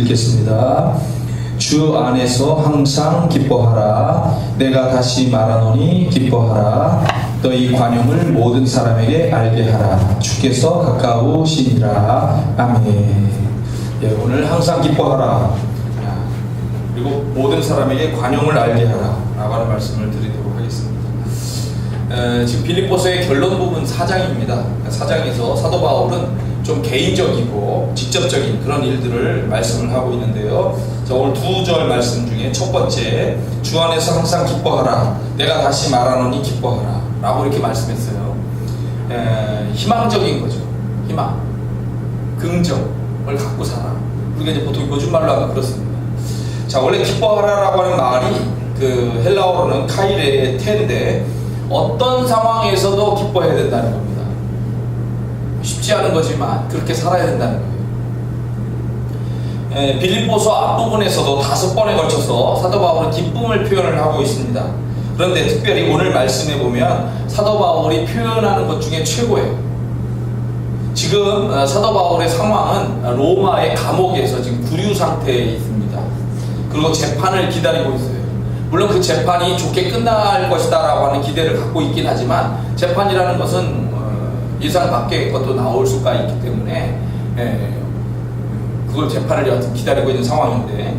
읽겠습니다. 주 안에서 항상 기뻐하라. 내가 다시 말하노니 기뻐하라. 너희 관용을 모든 사람에게 알게 하라. 주께서 가까우시니라. 아멘. 예, 오늘 항상 기뻐하라. 그리고 모든 사람에게 관용을 알게 하라. 라고 하는 말씀을 드리도록 하겠습니다. 에, 지금 빌립보서의 결론 부분 4장입니다. 4장에서 사도 바울은 좀 개인적이고 직접적인 그런 일들을 말씀을 하고 있는데요. 자, 오늘 두 절 말씀 중에 첫 번째, 주 안에서 항상 기뻐하라. 내가 다시 말하노니 기뻐하라. 라고 이렇게 말씀했어요. 에, 희망적인 거죠. 희망. 긍정을 갖고 살아. 우리가 이제 보통 요즘 말로 하면 그렇습니다. 자, 원래 기뻐하라라고 하는 말이 그 헬라어로는 카이레의 텐데 어떤 상황에서도 기뻐해야 된다는 겁니다. 쉽지 않은 거지만 그렇게 살아야 된다는 거예요. 에, 빌립보서 앞부분에서도 다섯 번에 걸쳐서 사도 바울은 기쁨을 표현을 하고 있습니다. 그런데 특별히 오늘 말씀해 보면 사도 바울이 표현하는 것 중에 최고예요. 지금 어, 사도 바울의 상황은 로마의 감옥에서 지금 구류 상태에 있습니다. 그리고 재판을 기다리고 있어요. 물론 그 재판이 좋게 끝날 것이다라고 하는 기대를 갖고 있긴 하지만 재판이라는 것은 어, 예상 밖의 것도 나올 수가 있기 때문에 예, 그걸 재판을 여하튼 기다리고 있는 상황인데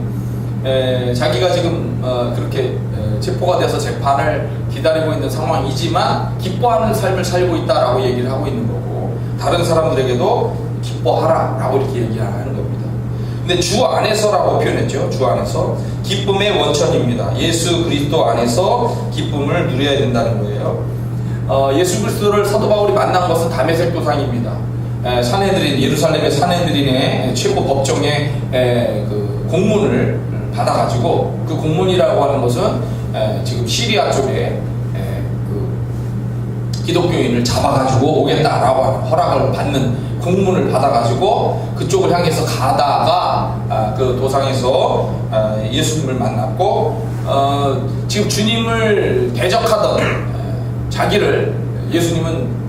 에, 자기가 지금 어, 그렇게 에, 체포가 돼서 재판을 기다리고 있는 상황이지만 기뻐하는 삶을 살고 있다라고 얘기를 하고 있는 거고 다른 사람들에게도 기뻐하라라고 이렇게 얘기하는 겁니다. 근데 주 안에서라고 표현했죠. 주 안에서 기쁨의 원천입니다. 예수 그리스도 안에서 기쁨을 누려야 된다는 거예요. 어, 예수 그리스도를 사도 바울이 만난 것은 담에색 도상입니다. 에, 사내들인 예루살렘의 사내들인의 최고 법정의 에, 그 공문을 받아가지고 그 공문이라고 하는 것은 에, 지금 시리아 쪽에 에, 그 기독교인을 잡아가지고 오겠다라고 하는 허락을 받는 공문을 받아가지고 그쪽을 향해서 가다가 아, 그 도상에서 아, 예수님을 만났고 어, 지금 주님을 대적하던 에, 자기를 예수님은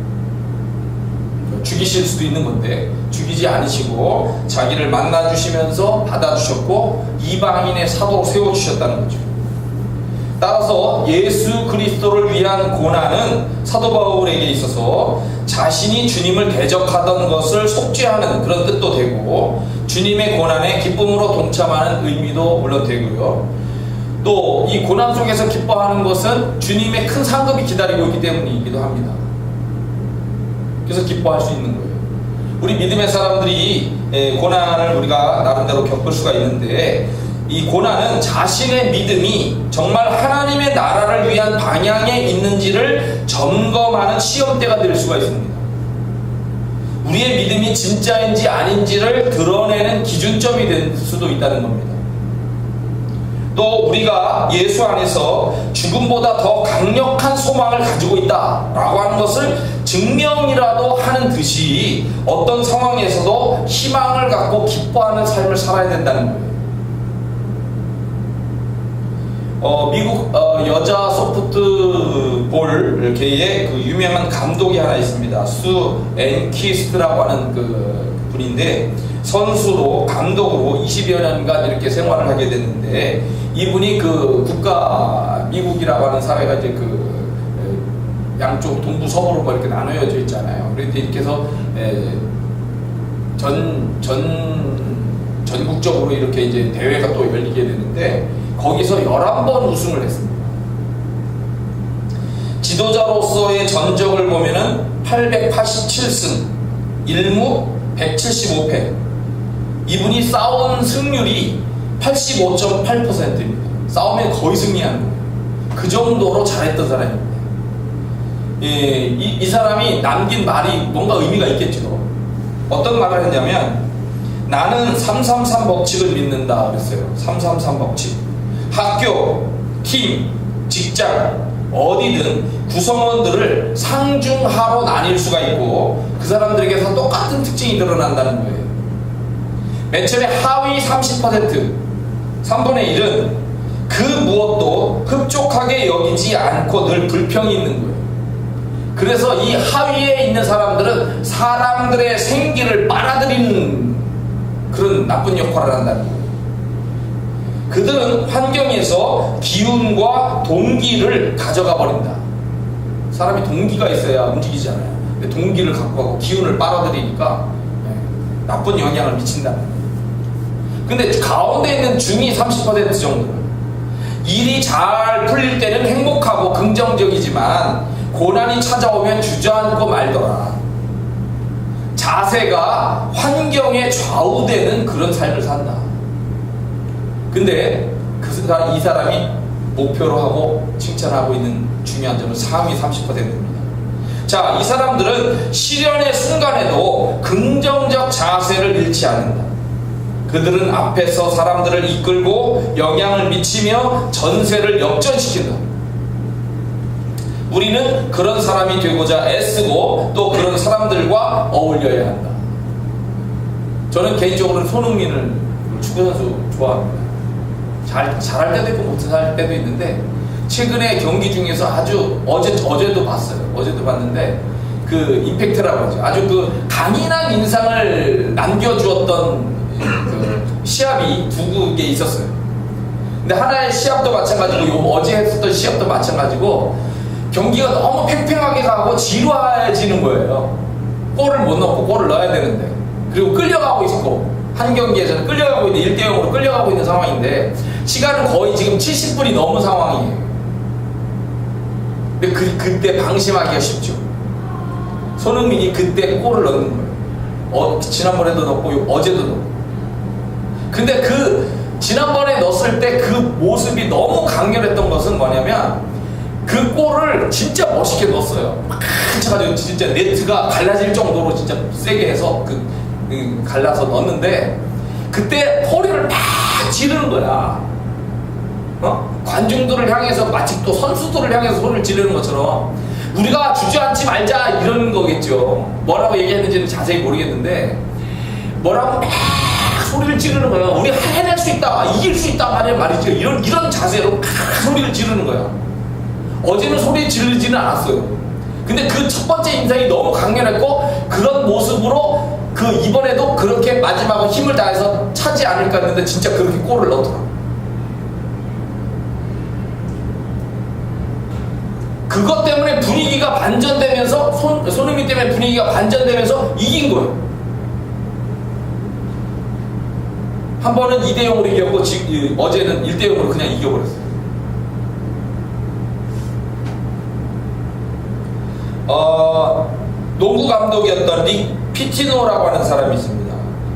죽이실 수도 있는 건데 죽이지 않으시고 자기를 만나 주시면서 받아 주셨고 이방인의 사도로 세워 주셨다는 거죠. 따라서 예수 그리스도를 위한 고난은 사도 바울에게 있어서 자신이 주님을 대적하던 것을 속죄하는 그런 뜻도 되고 주님의 고난에 기쁨으로 동참하는 의미도 물론 되고요. 또 이 고난 속에서 기뻐하는 것은 주님의 큰 상급이 기다리고 있기 때문이기도 합니다. 그래서 기뻐할 수 있는 거예요. 우리 믿음의 사람들이 에, 고난을 우리가 나름대로 겪을 수가 있는데 이 고난은 자신의 믿음이 정말 하나님의 나라를 위한 방향에 있는지를 점검하는 시험대가 될 수가 있습니다. 우리의 믿음이 진짜인지 아닌지를 드러내는 기준점이 될 수도 있다는 겁니다. 또 우리가 예수 안에서 죽음보다 더 강력한 소망을 가지고 있다라고 하는 것을 증명이라도 하는 듯이 어떤 상황에서도 희망을 갖고 기뻐하는 삶을 살아야 된다는 거예요. 어, 미국 어, 여자 소프트볼 계의 그 유명한 감독이 하나 있습니다. 수 앤키스트라고 하는 그 분인데 선수로 감독으로 20여 년간 이렇게 생활을 하게 됐는데 이분이 그 국가 미국이라고 하는 사회가 이제 그 양쪽 동부 서부로 뭐 이렇게 나누어져 있잖아요. 그런데 이렇게 해서 전, 전, 전국적으로 이렇게 이제 대회가 또 열리게 되는데 거기서 11번 우승을 했습니다. 지도자로서의 전적을 보면은 887승, 1무 175패. 이분이 싸운 승률이 85.8%입니다. 싸움에 거의 승리한. 그 정도로 잘했던 사람입니다. 예, 이, 이 사람이 남긴 말이 뭔가 의미가 있겠죠. 어떤 말을 했냐면 나는 333 법칙을 믿는다 그랬어요. 333 법칙. 학교, 팀, 직장, 어디든 구성원들을 상중하로 나뉠 수가 있고 그 사람들에게서 똑같은 특징이 드러난다는 거예요. 맨 처음에 하위 30%, 3분의 1은 그 무엇도 흡족하게 여기지 않고 늘 불평이 있는 거예요. 그래서 이 하위에 있는 사람들은 사람들의 생기를 빨아들이는 그런 나쁜 역할을 한다는 거예요. 그들은 환경에서 기운과 동기를 가져가 버린다. 사람이 동기가 있어야 움직이잖아요. 근데 동기를 갖고 가고 기운을 빨아들이니까 네, 나쁜 영향을 거예요. 근데 가운데 있는 중위 30% 정도는 일이 잘 풀릴 때는 행복하고 긍정적이지만 고난이 찾아오면 주저앉고 말더라. 자세가 환경에 좌우되는 그런 삶을 산다. 근데 그 사람, 이 사람이 목표로 하고 칭찬하고 있는 중요한 점은 상위 30%입니다. 자, 이 사람들은 시련의 순간에도 긍정적 자세를 잃지 않는다. 그들은 앞에서 사람들을 이끌고 영향을 미치며 전세를 역전시킨다. 우리는 그런 사람이 되고자 애쓰고 또 그런 사람들과 어울려야 한다. 저는 개인적으로는 손흥민을 축구선수 좋아합니다. 잘, 잘할 때도 있고 못할 때도 있는데 최근에 경기 중에서 아주 어제, 어제도 봤어요. 어제도 봤는데 그 임팩트라고 하죠. 아주 그 강인한 인상을 남겨주었던 그 시합이 두 개 있었어요. 근데 하나의 시합도 마찬가지고 요 어제 했었던 시합도 마찬가지고 경기가 너무 팽팽하게 가고 지루해지는 거예요. 골을 못 넣고 골을 넣어야 되는데 그리고 끌려가고 있고 한 경기에서는 끌려가고 있는 1대 0으로 끌려가고 있는 상황인데 시간은 거의 지금 70분이 넘은 상황이에요. 근데 그, 그때 방심하기가 쉽죠. 손흥민이 그때 골을 넣는 거예요. 어, 지난번에도 넣고 어제도 넣고. 근데 그 지난번에 넣었을 때 그 모습이 너무 강렬했던 것은 뭐냐면 그 골을 진짜 멋있게 넣었어요. 막 차가지고 진짜 네트가 갈라질 정도로 진짜 세게 해서 그, 그 갈라서 넣었는데 그때 허리를 막 지르는 거야. 어? 관중들을 향해서 마치 또 선수들을 향해서 손을 지르는 것처럼 우리가 주저앉지 말자 이러는 거겠죠. 뭐라고 얘기했는지는 자세히 모르겠는데 뭐라고 막 소리를 지르는 거야. 우리 해낼 수 있다, 이길 수 있다 말이야 말이죠. 이런 이런 자세로 막 소리를 지르는 거야. 어제는 소리 지르지는 않았어요. 근데 그 첫 번째 인상이 너무 강렬했고 힘을 다해서 차지 않을까 했는데 진짜 그렇게 골을 넣더라. 그것 때문에 분위기가 반전되면서 손, 손흥민 때문에 분위기가 반전되면서 이긴 거예요. 한 번은 2대 0으로 이겼고 지, 이, 어제는 1대 0으로 그냥 이겨버렸어요. 어, 농구 감독이었던 릭 피티노라고 하는 사람이 있습니다.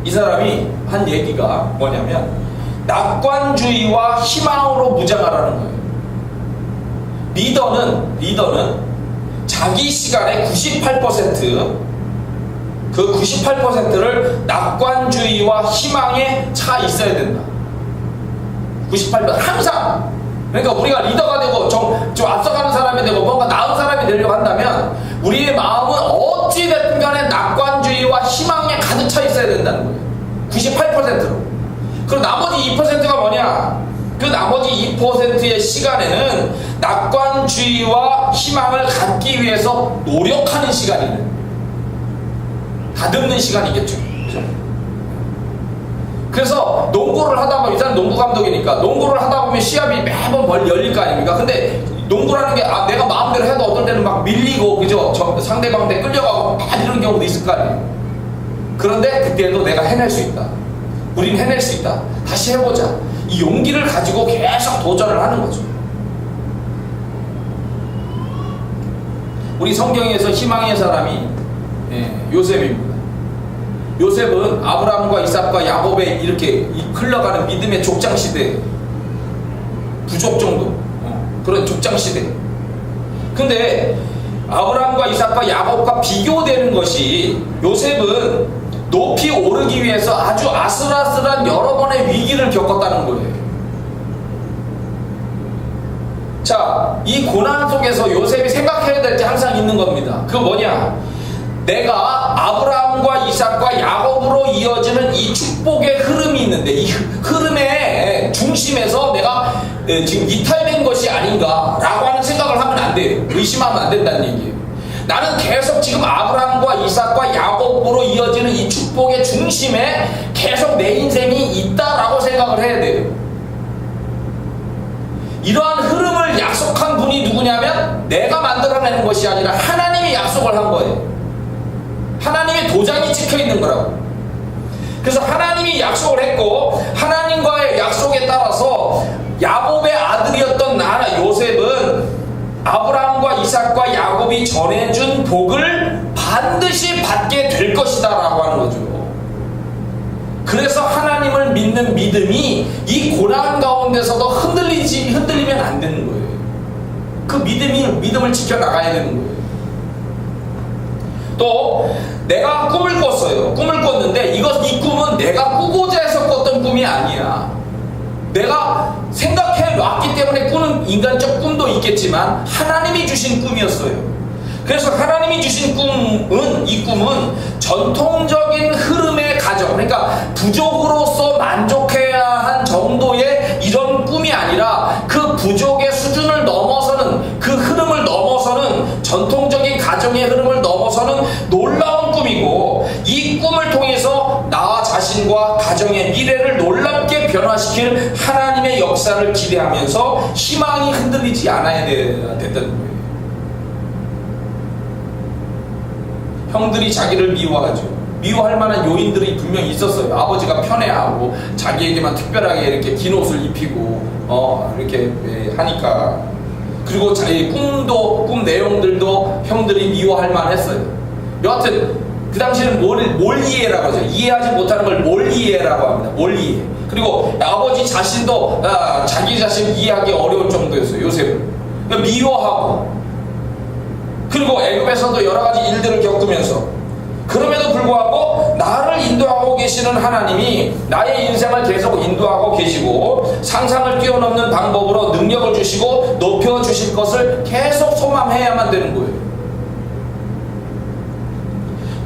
이 사람이 한 얘기가 뭐냐면 낙관주의와 희망으로 무장하라는 거예요. 리더는 리더는 자기 시간의 98%그 98%를 낙관주의와 희망에 차 있어야 된다. 98% 항상 그러니까 우리가 리더가 되고 좀, 좀 앞서가는 사람이 된다는 거예요. 98%로. 그리고 나머지 2%가 뭐냐? 그 나머지 2%의 시간에는 낙관주의와 희망을 갖기 위해서 노력하는 시간이에요. 다듬는 시간이겠죠. 그죠? 그래서 농구를 하다 보면 이 사람 농구 감독이니까 농구를 하다 보면 시합이 매번 벌 열릴 거 아닙니까? 근데 농구라는 게 아, 내가 마음대로 해도 어떨 때는 막 밀리고 그죠? 저, 상대방한테 끌려가고 막 이런 경우도 있을 거 아니에요. 그런데 그때도 내가 해낼 수 있다. 우린 해낼 수 있다. 다시 해보자. 이 용기를 가지고 계속 도전을 하는 거죠. 우리 성경에서 희망의 사람이 예, 요셉입니다. 요셉은 아브라함과 이삭과 야곱의 이렇게 흘러가는 믿음의 족장 시대, 부족 정도 어, 그런 족장 시대. 근데 아브라함과 이삭과 야곱과 비교되는 것이 요셉은 높이 오르기 위해서 아주 아슬아슬한 여러 번의 위기를 겪었다는 거예요. 자, 이 고난 속에서 요셉이 생각해야 될 게 항상 있는 겁니다. 그 뭐냐? 내가 아브라함과 이삭과 야곱으로 이어지는 이 축복의 흐름이 있는데 이 흐름의 중심에서 내가 지금 이탈된 것이 아닌가라고 하는 생각을 하면 안 돼요. 의심하면 안 된다는 얘기예요. 나는 계속 지금 아브라함과 이삭과 야곱으로 이어지는 이 축복의 중심에 계속 내 인생이 있다라고 생각을 해야 돼요. 이러한 흐름을 약속한 분이 누구냐면 내가 만들어내는 것이 아니라 하나님이 약속을 한 거예요. 하나님의 도장이 찍혀 있는 거라고. 그래서 하나님이 약속을 했고 하나님과의 약속에 따라서 야곱의 아들이었던 나라 요셉은 아브라함과 이삭과 야곱이 전해준 복을 반드시 받게 될 것이다 라고 하는 거죠. 그래서 하나님을 믿는 믿음이 이 고난 가운데서도 흔들리지 흔들리면 안 되는 거예요. 그 믿음이 믿음을 지켜 나가야 되는 거예요. 또 내가 꿈을 꿨어요. 꿈을 꿨는데 이것 이 꿈은 내가 꾸고자 해서 꿨던 꿈이 아니야. 내가 생각해 놨기 때문에 꾸는 인간적 꿈도 있겠지만 하나님이 주신 꿈이었어요. 그래서 하나님이 주신 꿈은 이 꿈은 전통적인 흐름의 가정 그러니까 부족으로서 만족해야 한 정도의 이런 꿈이 아니라 그 부족의 수준을 넘어서는 그 흐름을 넘어서는 전통적인 가정의 흐름을 넘어서는 놀라운 꿈이고 이 꿈을 통해서 나 자신과 가정의 미래를 놀랍게 변화시킬 하나님의 역사를 기대하면서 희망이 흔들리지 않아야 되- 됐다는 거예요. 형들이 자기를 미워하죠. 미워할 만한 요인들이 분명히 있었어요. 아버지가 편애하고 자기에게만 특별하게 이렇게 긴 옷을 입히고 어 이렇게 예, 하니까 그리고 자기 꿈도 꿈 내용들도 형들이 미워할 만했어요. 여하튼 그 당시에는 뭘, 뭘 이해라고 하죠. 이해하지 못하는 걸 뭘 이해라고 합니다. 뭘 이해. 그리고 아버지 자신도 아, 자기 자신 이해하기 어려울 정도였어요. 요셉은 그러니까 미워하고 그리고 애굽에서도 여러 가지 일들을 겪으면서 그럼에도 불구하고 나를 인도하고 계시는 하나님이 나의 인생을 계속 인도하고 계시고 상상을 뛰어넘는 방법으로 능력을 주시고 높여 주실 것을 계속 소망해야만 되는 거예요.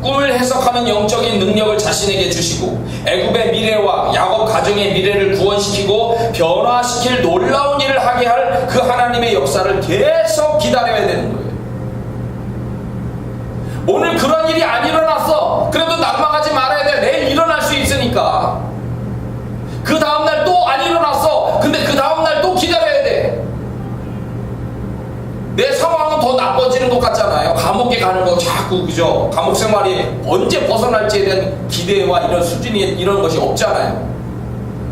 꿈을 해석하는 영적인 능력을 자신에게 주시고 애굽의 미래와 야곱 가정의 미래를 구원시키고 변화시킬 놀라운 일을 하게 할 그 하나님의 역사를 계속 기다려야 되는 거예요. 오늘 그런 일이 안 일어났어. 그래도 난망하지 말아야 돼. 내일 일어날 수 있으니까. 그 다음날 또 안 일어났어. 근데 그 다음날 또 기다려야 돼. 내 상황은 더 나빠지는 것 같잖아요. 감옥에 가는 거 자꾸 그죠? 감옥 생활이 언제 벗어날지에 대한 기대와 이런 수준이 이런 것이 없잖아요.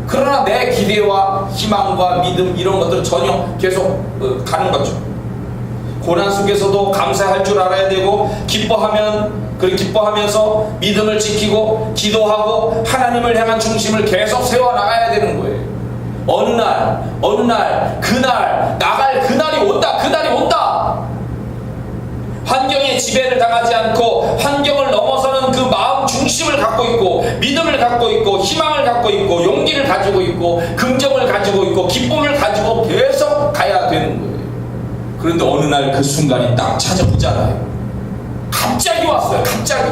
그러나 내 기대와 희망과 믿음 이런 것들은 전혀 계속 어, 가는 거죠. 고난 속에서도 감사할 줄 알아야 되고 기뻐하면 그 기뻐하면서 믿음을 지키고 기도하고 하나님을 향한 중심을 계속 세워 나가야 되는 거예요. 어느 날 어느 날 그날 나갈 그날이 온다 그날이 온다. 환경의 지배를 당하지 않고 환경을 넘어서는 그 마음 중심을 갖고 있고 믿음을 갖고 있고 희망을 갖고 있고 용기를 가지고 있고 긍정을 가지고 있고 기쁨을 가지고 계속 가야 되는 거예요. 그런데 어느 날 그 순간이 딱 찾아오잖아요. 갑자기 왔어요. 갑자기.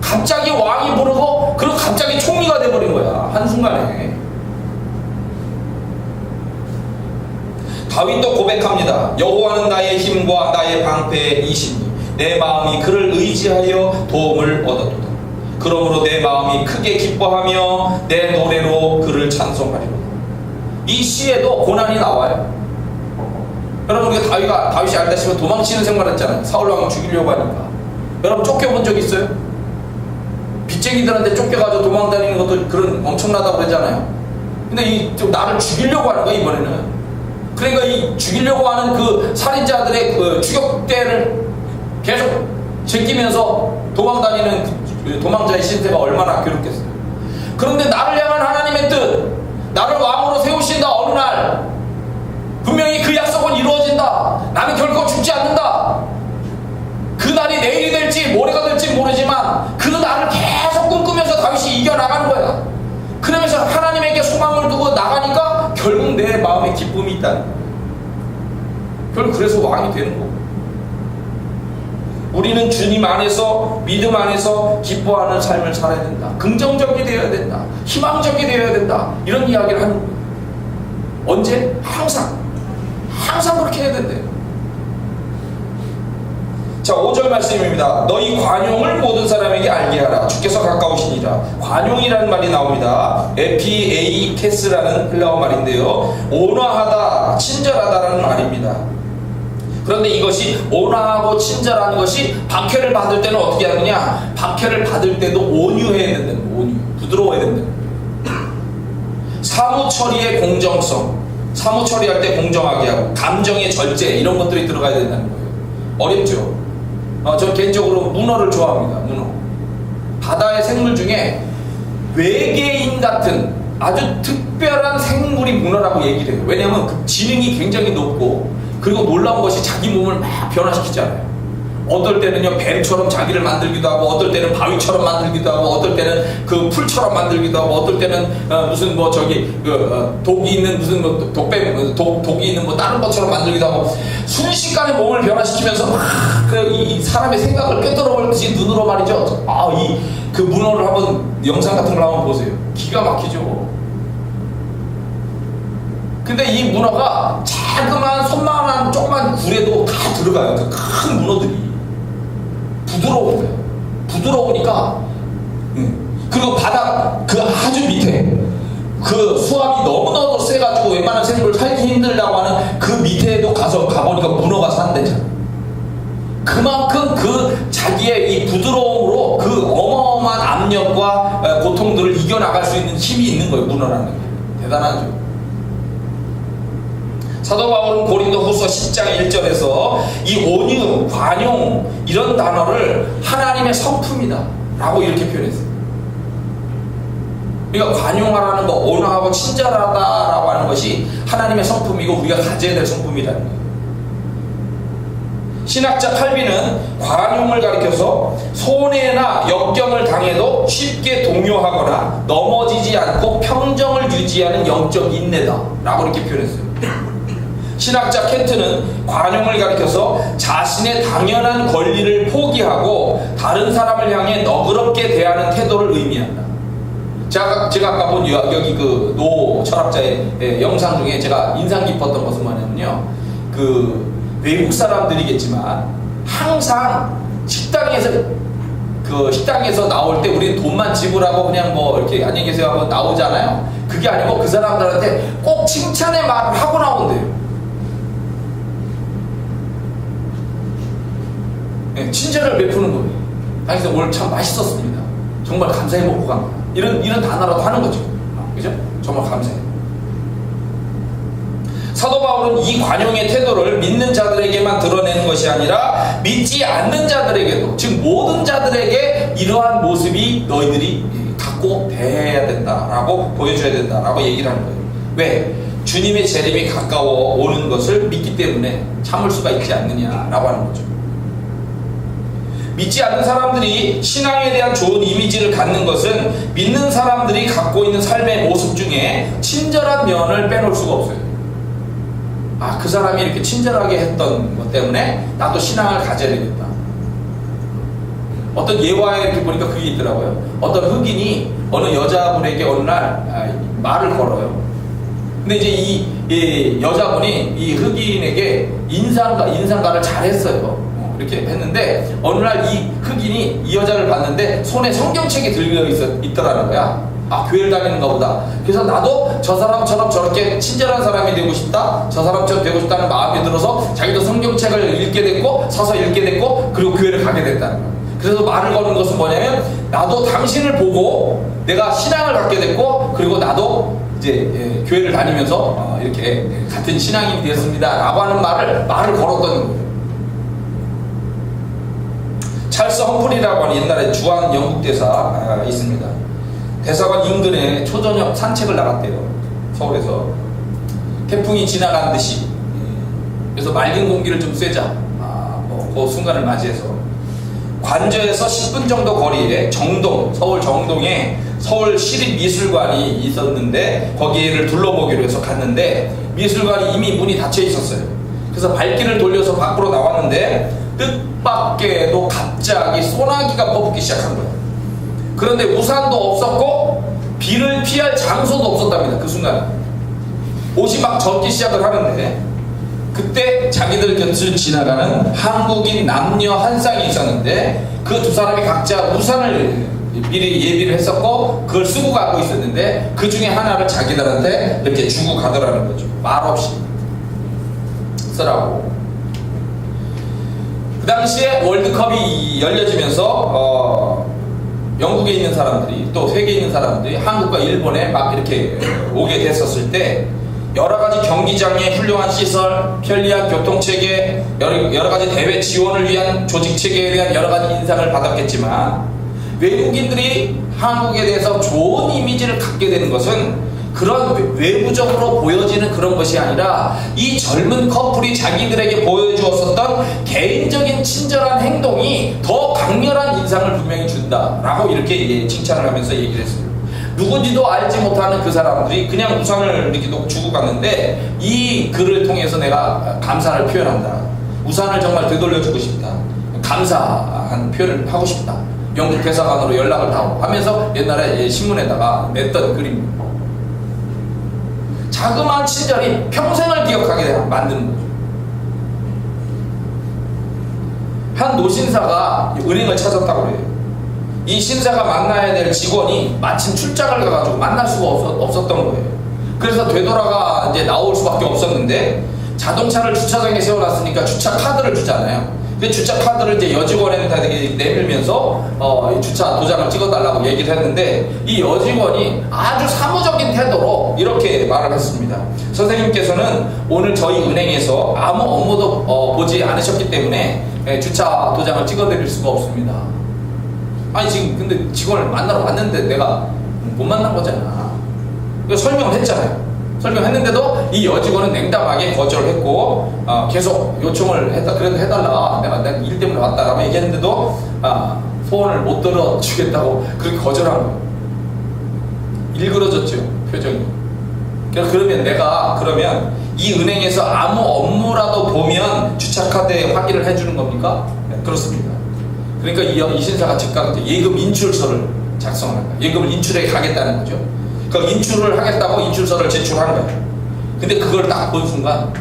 갑자기 왕이 부르고 그리고 갑자기 총리가 돼버린 거야. 한순간에. 다윗도 고백합니다. 여호와는 나의 힘과 나의 방패이시니 내 마음이 그를 의지하여 도움을 얻었도다. 그러므로 내 마음이 크게 기뻐하며 내 노래로 그를 찬송하리로다. 이 시에도 고난이 나와요. 여러분 우리가 다윗가 다윗이 알다시피 도망치는 생활했잖아요. 사울 왕이 죽이려고 하니까. 여러분 쫓겨본 적 있어요? 빚쟁이들한테 쫓겨가지고 도망다니는 것도 그런 엄청나다고 그러잖아요. 근데 이좀 나를 죽이려고 하는 거야 이번에는. 그러니까 이 죽이려고 하는 그 살인자들의 그 추격대를 계속 제끼면서 도망다니는 그 도망자의 신세가 얼마나 괴롭겠어요. 그런데 나를 향한 하나님의 뜻, 나를 왕으로 세우신다 어느 날 분명히 그 약속은 이루어진다. 나는 결코 죽지 않는다. 그 날이 내일이 될지 모레가 될지 모르지만 그 날을 계속 꿈꾸면서 다윗이 이겨나가는 거야. 그러면서 하나님에게 소망을 두고 나가니까 결국 내 마음에 기쁨이 거야. 결국 그래서 왕이 되는 거고. 우리는 주님 안에서 믿음 안에서 기뻐하는 삶을 살아야 된다. 긍정적이 되어야 된다. 희망적이 되어야 된다. 이런 이야기를 하는 거예요. 언제? 항상. 항상 그렇게 해야 된대요. 자, 5절 말씀입니다. 너희 관용을 모든 사람에게 알게 하라. 주께서 가까우시니라. 관용이라는 말이 나옵니다. 에피에이테스라는 헬라어 말인데요. 온화하다, 친절하다라는 말입니다. 그런데 이것이 온화하고 친절한 것이 박해를 받을 때는 어떻게 하느냐? 박해를 받을 때도 온유해야 된다는. 온유. 부드러워야 된다는. 사무 처리의 공정성, 사무 처리할 때 공정하게 하고 감정의 절제 이런 것들이 들어가야 된다는 거예요. 어렵죠. 어, 저 개인적으로 문어를 좋아합니다. 문어. 바다의 생물 중에 외계인 같은 아주 특별한 생물이 문어라고 얘기를 해요. 왜냐하면 그 지능이 굉장히 높고 그리고 놀라운 것이 자기 몸을 막 변화시키잖아요. 어떨 때는요 뱀처럼 자기를 만들기도 하고 어떨 때는 바위처럼 만들기도 하고 어떨 때는 그 풀처럼 만들기도 하고 어떨 때는 어, 무슨 뭐 저기 그 어, 독이 있는 무슨 뭐 독뱀 어, 독 독이 있는 뭐 다른 것처럼 만들기도 하고 순식간에 몸을 변화시키면서 막그 사람의 생각을 꿰뚫어 버리듯이 눈으로 말이죠. 아 이 그 문어를 한번 영상 같은 걸 한번 보세요. 기가 막히죠. 근데 이 문어가 자그만 손만한 조그만 굴에도 다 들어가요. 그 큰 문어들이 부드러운 거예요. 부드러우니까 음. 그리고 바닥 그 아주 밑에 그 수압이 너무너무 세가지고 웬만한 생물 살기 힘들다고 하는 그 밑에도 가서 가보니까 문어가 산대잖아. 그만큼 그 자기의 이 부드러움으로 그 어마어마한 압력과 에, 고통들을 이겨나갈 수 있는 힘이 있는 거예요, 문어라는 게. 대단하죠. 사도 바울은 고린도 후서 10장 1절에서 이 온유, 관용 이런 단어를 하나님의 성품이다 라고 이렇게 표현했어요. 그러니까 관용하라는 거, 온화하고 친절하다라고 하는 것이 하나님의 성품이고 우리가 가져야 될 성품이라는 거예요. 신학자 칼빈은 관용을 가리켜서 손해나 역경을 당해도 쉽게 동요하거나 넘어지지 않고 평정을 유지하는 영적 인내다 라고 이렇게 표현했어요. 신학자 켄트는 관용을 가리켜서 자신의 당연한 권리를 포기하고 다른 사람을 향해 너그럽게 대하는 태도를 의미한다. 제가, 제가 아까 본 여- 여기 그 노 철학자의 예, 영상 중에 제가 인상 깊었던 것은 뭐냐면요. 그 외국 사람들이겠지만 항상 식당에서 그 식당에서 나올 때 우리는 돈만 지불하고 그냥 뭐 이렇게 안녕히 계세요 하고 나오잖아요. 그게 아니고 그 사람들한테 꼭 칭찬의 말을 하고 나온대요. 예, 친절을 베푸는 거예요. 당신 오늘 참 맛있었습니다. 정말 감사히 먹고 간 거야. 이런 이런 단어라도 하는 거죠. 아, 그죠? 정말 감사해. 사도 바울은 이 관용의 태도를 믿는 자들에게만 드러내는 것이 아니라 믿지 않는 자들에게도 즉 모든 자들에게 이러한 모습이 너희들이 갖고 대해야 된다라고 보여줘야 된다라고 얘기를 하는 거예요. 왜? 주님의 재림이 가까워 오는 것을 믿기 때문에 참을 수가 있지 않느냐라고 하는 거죠. 믿지 않는 사람들이 신앙에 대한 좋은 이미지를 갖는 것은 믿는 사람들이 갖고 있는 삶의 모습 중에 친절한 면을 빼놓을 수가 없어요. 아, 그 사람이 이렇게 친절하게 했던 것 때문에 나도 신앙을 가져야 되겠다. 어떤 예화에 이렇게 보니까 그게 있더라고요. 어떤 흑인이 어느 여자분에게 어느 날 아, 말을 걸어요. 근데 이제 이, 이 여자분이 이 흑인에게 인상가, 인상가를 잘했어요. 어, 이렇게 했는데 어느 날 이 흑인이 이 여자를 봤는데 손에 성경책이 들려 있어, 있더라는 거야. 아 교회를 다니는가 보다. 그래서 나도 저 사람처럼 저렇게 친절한 사람이 되고 싶다. 저 사람처럼 되고 싶다는 마음이 들어서 자기도 성경책을 읽게 됐고 사서 읽게 됐고 그리고 교회를 가게 거야. 그래서 말을 거는 것은 뭐냐면 나도 당신을 보고 내가 신앙을 갖게 됐고 그리고 나도 이제 예, 교회를 다니면서 어, 이렇게 같은 신앙인이 되었습니다라고 하는 말을 말을 걸었던 거예요. 찰스 험프리라고 하는 옛날에 주한 영국 대사 아, 있습니다. 대사관 인근에 초저녁 산책을 나갔대요. 서울에서 태풍이 지나간 듯이 그래서 맑은 공기를 좀 쐬자. 아, 뭐 그 순간을 맞이해서 관저에서 10분 정도 거리에 정동 서울 정동에 서울 시립미술관이 있었는데 거기를 둘러보기로 해서 갔는데 미술관이 이미 문이 닫혀 있었어요. 그래서 발길을 돌려서 밖으로 나왔는데 뜻밖에도 갑자기 소나기가 퍼붓기 시작한 거예요. 그런데 우산도 없었고 비를 피할 장소도 없었답니다. 그 순간 옷이 막 젖기 시작을 하는데 그 그때 자기들 곁을 지나가는 한국인 남녀 한 쌍이 있었는데 그 두 사람이 각자 우산을 미리 예비를 했었고 그걸 쓰고 가고 있었는데 그 중에 하나를 자기들한테 이렇게 주고 가더라는 거죠. 말 없이 쓰라고. 그 당시에 월드컵이 열려지면서 어, 영국에 있는 사람들이 또 세계에 있는 사람들이 한국과 일본에 막 이렇게 오게 됐었을 때 여러 가지 경기장의 훌륭한 시설, 편리한 교통체계, 여러, 여러 가지 대회 지원을 위한 조직체계에 대한 여러 가지 인상을 받았겠지만 외국인들이 한국에 대해서 좋은 이미지를 갖게 되는 것은 그런 외- 외부적으로 보여지는 그런 것이 아니라 이 젊은 커플이 자기들에게 보여주었었던 개인적인 친절한 행동이 더 강렬한 인상을 분명히 준다라고 이렇게 예, 칭찬을 하면서 얘기를 했어요. 누군지도 알지 못하는 그 사람들이 그냥 우산을 이렇게 주고 갔는데 이 글을 통해서 내가 감사를 표현한다. 우산을 정말 되돌려주고 싶다. 감사한 표현을 하고 싶다. 영국 대사관으로 연락을 하고 하면서 옛날에 예, 신문에다가 냈던 글입니다. 자그마한 친절이 평생을 기억하게 돼- 만드는 거죠. 한 노신사가 은행을 찾았다고 그래요. 이 신사가 만나야 될 직원이 마침 출장을 가가지고 만날 수가 없었, 던 거예요. 그래서 되돌아가 이제 나올 수밖에 없었는데 자동차를 주차장에 세워놨으니까 주차 카드를 주잖아요. 그 주차 카드를 이제 여직원한테 내밀면서 어, 이 주차 도장을 찍어달라고 얘기를 했는데 이 여직원이 아주 사무적인 태도로 이렇게 말을 했습니다. 선생님께서는 오늘 저희 은행에서 아무 업무도 어, 보지 않으셨기 때문에 예, 주차 도장을 찍어드릴 수가 없습니다. 아니 지금 근데 직원을 만나러 왔는데 내가 못 만난 거잖아. 그 설명을 했잖아요. 설명했는데도 이 여직원은 냉담하게 거절을 했고 어, 계속 요청을 했다. 그래도 해달라. 내가 내가 일 때문에 왔다라고 얘기했는데도 아, 소원을 못 들어주겠다고 그렇게 거절한. 일그러졌죠 표정이. 그래서 그러면 내가 그러면 이 은행에서 아무 업무라도 보면 주차 카드에 확인을 해주는 겁니까? 네, 그렇습니다. 그러니까 이, 이 신사가 즉각 예금 인출서를 작성한 거예요. 예금을 인출해 가겠다는 거죠. 그 인출을 하겠다고 인출서를 제출한 거예요. 근데 그걸 딱 본 순간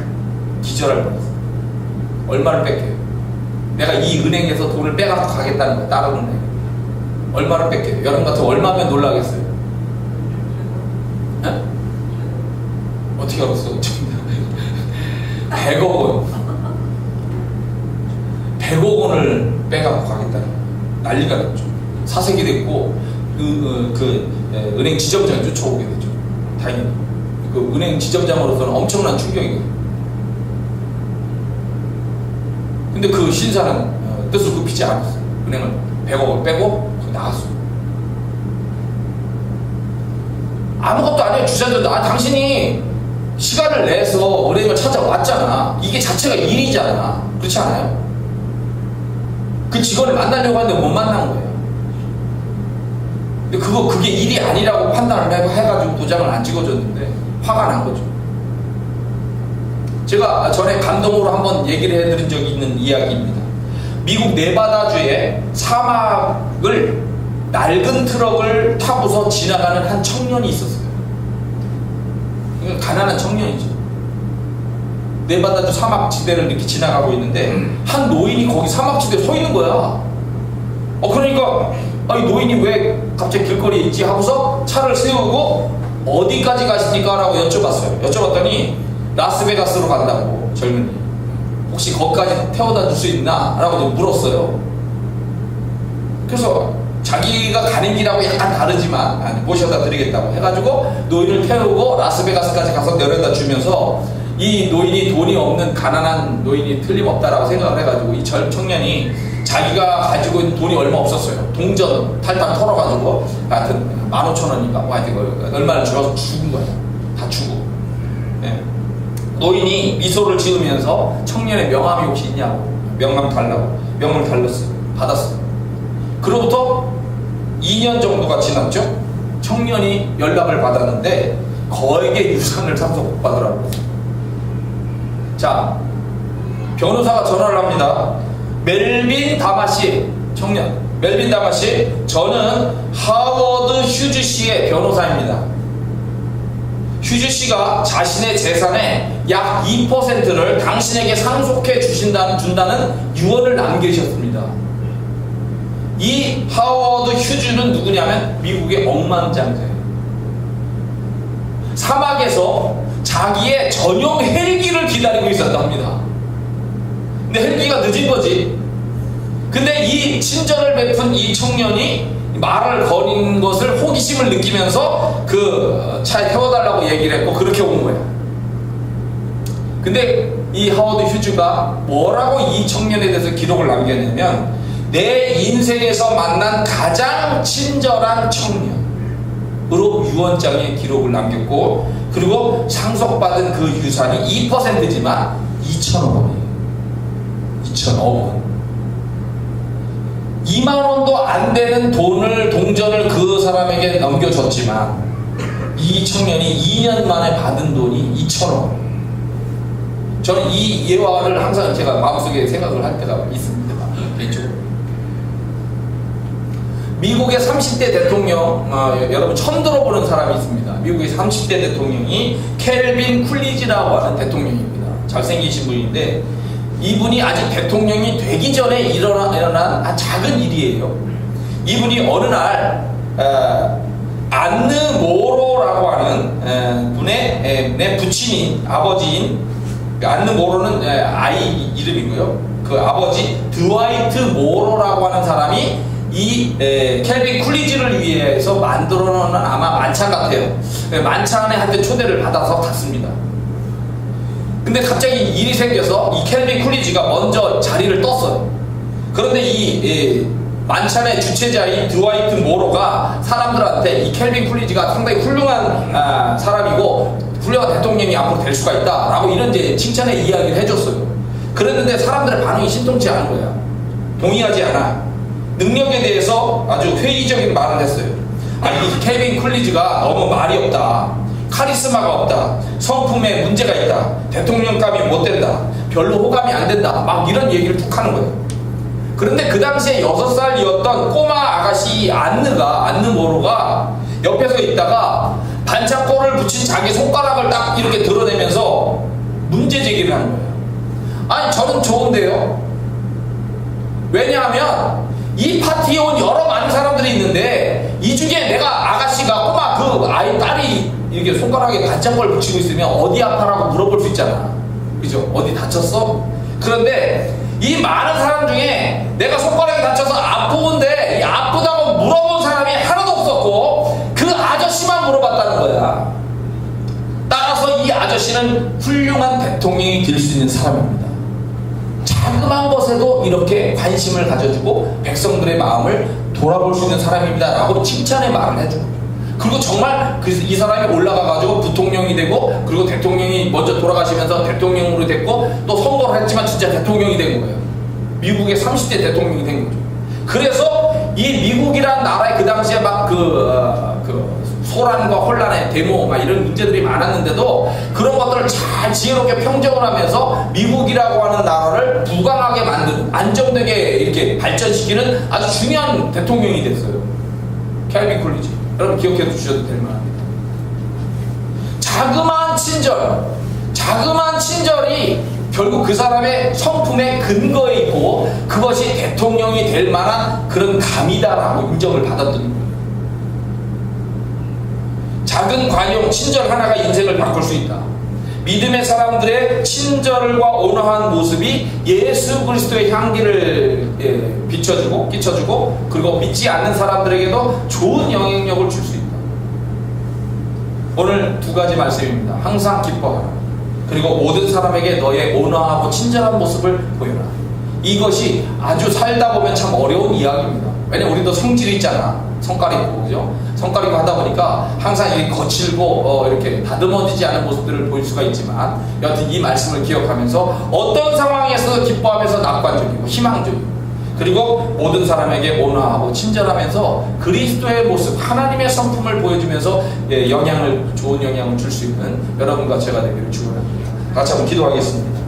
기절할 뻔했어요. 얼마를 뺏겨요? 내가 이 은행에서 돈을 빼갖고 가겠다는 거야. 다른 은행. 얼마를 뺏겨요? 여러분 같은 얼마면 놀라겠어요? 에? 어떻게 알았어? 100억 원. 100억 원을 빼갖고 가겠다는 거야. 난리가 났죠. 사색이 됐고, 그, 그, 그 예, 은행 지점장이 쫓아오게 되죠. 당연히. 그 은행 지점장으로서는 엄청난 충격이거든요. 근데 그 신사는 어, 뜻을 굽히지 않았어요. 은행을 100억을 빼고 나갔어요. 아무것도 아니에요. 주사도 아 당신이 시간을 내서 은행을 찾아왔잖아. 이게 자체가 일이잖아. 그렇지 않아요? 그 직원을 만나려고 하는데 못 만난 거예요. 근데 그거 그게 일이 아니라고 판단을 해- 해가지고 도장을 안 찍어줬는데 화가 난 거죠. 제가 전에 감동으로 한번 얘기를 해드린 적이 있는 이야기입니다. 미국 네바다주에 사막을 낡은 트럭을 타고서 지나가는 한 청년이 있었어요. 이건 가난한 청년이죠. 네바다주 사막 지대를 이렇게 지나가고 있는데 한 노인이 거기 사막 지대에 서 있는 거야. 어 그러니까 아이 노인이 왜 갑자기 길거리에 있지 하고서 차를 세우고 어디까지 가십니까? 라고 여쭤봤어요. 여쭤봤더니 라스베가스로 간다고 젊은이. 혹시 거기까지 태워다 줄 수 있나? 라고 물었어요. 그래서 자기가 가는 길하고 약간 다르지만 아니, 모셔다 드리겠다고 해가지고 노인을 태우고 라스베가스까지 가서 내려다 주면서 이 노인이 돈이 없는 가난한 노인이 틀림없다라고 생각을 해가지고 이 젊 청년이 자기가 가지고 있는 돈이 얼마 없었어요. 동전 탈탈 털어가지고 하여튼 만 오천 원인가 뭐 하여튼 그 얼마를 주어서 죽은 거예요. 다 주고. 예. 노인이 미소를 지으면서 청년의 명함이 혹시 있냐고 명함 달라고 명함을 달렸어요. 받았어요. 그로부터 2년 정도가 지났죠. 청년이 연락을 받았는데 거액의 유산을 상속 못 받으라고. 자, 변호사가 전화를 합니다. 멜빈 다마시 청년. 멜빈 다마시 저는 하워드 휴즈 씨의 변호사입니다. 휴즈 씨가 자신의 재산의 약 2%를 당신에게 상속해 주신다는 준다는 유언을 남기셨습니다. 이 하워드 휴즈는 누구냐면 미국의 억만장자예요. 사막에서 자기의 전용 헬기를 기다리고 있었다 합니다. 근데 헬기가 늦은 거지. 근데 이 친절을 베푼 이 청년이 말을 거린 것을 호기심을 느끼면서 그 차에 태워달라고 얘기를 했고 그렇게 온 거야. 근데 이 하워드 휴즈가 뭐라고 이 청년에 대해서 기록을 남겼냐면 내 인생에서 만난 가장 친절한 청년으로 유언장에 기록을 남겼고 그리고 상속받은 그 유산이 2%지만 2천억 원이에요. 2천억 원. 2만 원도 안 되는 돈을 동전을 그 사람에게 넘겨줬지만 이 청년이 2년 만에 받은 돈이 2천억 원. 저는 이 예화를 항상 제가 마음속에 생각을 할 때가 있습니다. 그렇죠? 미국의 30대 대통령, 어, 여러분 처음 들어보는 사람이 있습니다. 미국의 30대 대통령이 켈빈 쿨리지라고 하는 대통령입니다. 잘생기신 분인데 이분이 아직 대통령이 되기 전에 일어난 아주 작은 일이에요. 이분이 어느 날 어, 안느 모로라고 하는 에, 분의 에, 내 부친인 아버지인 안느 모로는 에, 아이 이름이고요. 그 아버지 드와이트 모로라고 하는 사람이 이 에, 켈빈 쿨리지를 위해서 만들어 놓은 아마 만찬 같아요. 에, 만찬에 한테 초대를 받아서 갔습니다. 근데 갑자기 일이 생겨서 이 켈빈 쿨리지가 먼저 자리를 떴어요. 그런데 이, 이 만찬의 주최자인 드와이트 모로가 사람들한테 이 켈빈 쿨리지가 상당히 훌륭한 아, 사람이고 훌륭한 대통령이 앞으로 될 수가 있다라고 이런 이제 칭찬의 이야기를 해줬어요. 그랬는데 사람들의 반응이 신통치 않은 거야. 동의하지 않아. 능력에 대해서 아주 회의적인 말을 했어요. 아, 이 켈빈 쿨리지가 너무 말이 없다. 카리스마가 없다. 성품에 문제가 있다. 대통령감이 못 된다. 별로 호감이 안 된다. 막 이런 얘기를 툭 하는 거예요. 그런데 그 당시에 6살이었던 꼬마 아가씨 안느가, 안느 모로가 옆에서 있다가 반창고를 붙인 자기 손가락을 딱 이렇게 드러내면서 문제 제기를 하는 거예요. 아니, 저는 좋은데요. 왜냐하면 이 파티에 온 여러 많은 사람들이 있는데 이 중에 내가 아가씨가 꼬마 그 아이 딸이 이렇게 손가락에 반창고를 붙이고 있으면 어디 아파라고 물어볼 수 있잖아. 그죠? 어디 다쳤어? 그런데 이 많은 사람 중에 내가 손가락이 다쳐서 아프건데 이 아프다고 물어본 사람이 하나도 없었고 그 아저씨만 물어봤다는 거야. 따라서 이 아저씨는 훌륭한 대통령이 될 수 있는 사람입니다. 자그마한 것에도 이렇게 관심을 가져주고 백성들의 마음을 돌아볼 수 있는 사람입니다. 라고 칭찬의 말을 해줘. 그리고 정말 그, 이 사람이 올라가가지고 부통령이 되고 그리고 대통령이 먼저 돌아가시면서 대통령으로 됐고 또 선거를 했지만 진짜 대통령이 된 거예요. 미국의 30대 대통령이 된 거죠. 그래서 이 미국이란 나라에 그 당시에 막그 어, 그 소란과 혼란의 데모 막 이런 문제들이 많았는데도 그런 것들을 잘 지혜롭게 평정을 하면서 미국이라고 하는 나라를 부강하게 만드는 안정되게 이렇게 발전시키는 아주 중요한 대통령이 됐어요. 캘빈 쿨리지. 여러분 기억해 주셔도 될 만합니다. 자그마한 친절, 자그마한 친절이 결국 그 사람의 성품의 근거에 있고 그것이 대통령이 될 만한 그런 감이다라고 인정을 받았던 거예요. 작은 관용, 친절 하나가 인생을 바꿀 수 있다. 믿음의 사람들의 친절과 온화한 모습이 예수 그리스도의 향기를 예, 비춰주고 끼쳐주고 그리고 믿지 않는 사람들에게도 좋은 영향력을 줄 수 있다. 오늘 두 가지 말씀입니다. 항상 기뻐하라. 그리고 모든 사람에게 너의 온화하고 친절한 모습을 보여라. 이것이 아주 살다 보면 참 어려운 이야기입니다. 왜냐면 우리도 성질이 있잖아. 성깔이 있고, 그죠? 있고 하다 보니까 항상 이렇게 거칠고, 어, 이렇게 다듬어지지 않은 모습들을 보일 수가 있지만, 여하튼 이 말씀을 기억하면서 어떤 상황에서도 기뻐하면서 낙관적이고 희망적이고, 그리고 모든 사람에게 온화하고 친절하면서 그리스도의 모습, 하나님의 성품을 보여주면서 예, 영향을, 좋은 영향을 줄 수 있는 여러분과 제가 되기를 축원합니다. 같이 한번 기도하겠습니다.